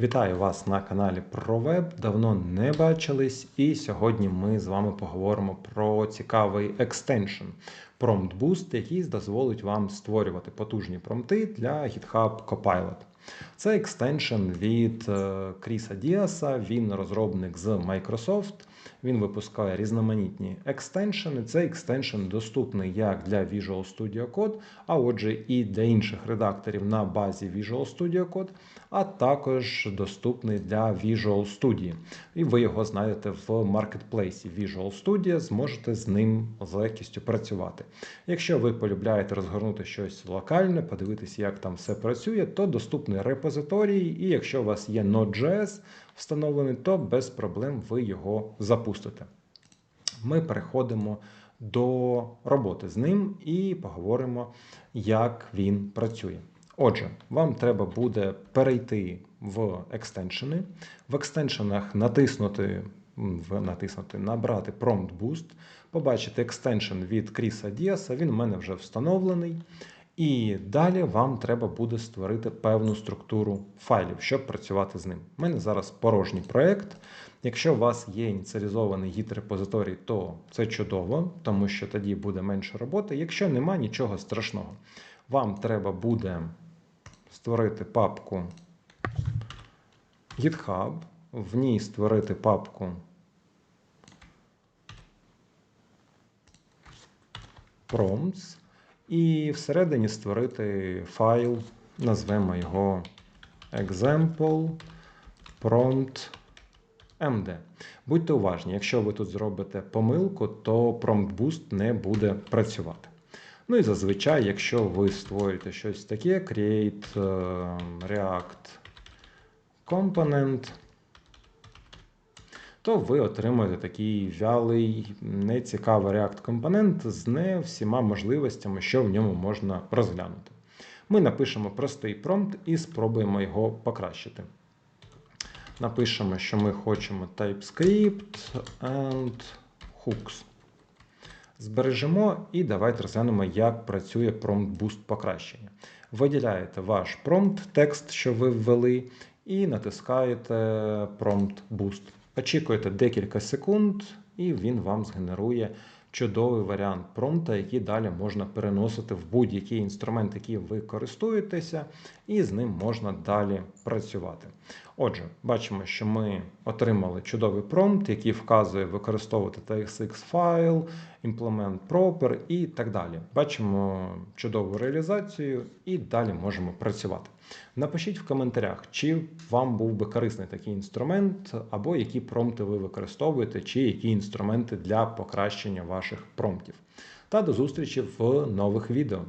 Вітаю вас на каналі ProWeb. Давно не бачились, і сьогодні ми з вами поговоримо про цікавий екстеншн Prompt Boost, який дозволить вам створювати потужні промпти для GitHub Copilot. Це екстеншн від е, Кріса Діаса, він розробник з Microsoft. Він випускає різноманітні екстеншени. Цей екстеншн доступний як для Visual Studio Code, а отже, і для інших редакторів на базі Visual Studio Code, а також доступний для Visual Studio. І ви його знайдете в маркетплейсі Visual Studio, зможете з ним з легкістю працювати. Якщо ви полюбляєте розгорнути щось локальне, подивитися, як там все працює, то доступний репозиторій, і якщо у вас є Node.js, встановлений, то без проблем ви його запустите. Ми переходимо до роботи з ним і поговоримо, як він працює. Отже, вам треба буде перейти в екстеншени. В екстеншенах натиснути, натиснути набрати Prompt Boost, побачити екстеншн від Кріса Діаса, він у мене вже встановлений. І далі вам треба буде створити певну структуру файлів, щоб працювати з ним. У мене зараз порожній проєкт. Якщо у вас є ініціалізований git репозиторій, то це чудово, тому що тоді буде менше роботи. Якщо нема нічого страшного, вам треба буде створити папку GitHub, в ній створити папку prompts. І всередині створити файл, назвемо його example prompt md. Будьте уважні, якщо ви тут зробите помилку, то prompt boost не буде працювати. Ну і зазвичай, якщо ви створюєте щось таке, create React component, то ви отримаєте такий вялий, нецікавий React компонент з не всіма можливостями, що в ньому можна розглянути. Ми напишемо простий промпт і спробуємо його покращити. Напишемо, що ми хочемо TypeScript and hooks. Збережемо і давайте розглянемо, як працює Prompt Boost покращення. Виділяєте ваш промпт, текст, що ви ввели, і натискаєте Prompt Boost. Очікуєте декілька секунд, і він вам згенерує чудовий варіант промпта, який далі можна переносити в будь-який інструмент, який ви користуєтеся, і з ним можна далі працювати. Отже, бачимо, що ми отримали чудовий промпт, який вказує використовувати TXX файл, implement proper і так далі. Бачимо чудову реалізацію і далі можемо працювати. Напишіть в коментарях, чи вам був би корисний такий інструмент, або які промпти ви використовуєте, чи які інструменти для покращення ваших промптів. Та до зустрічі в нових відео.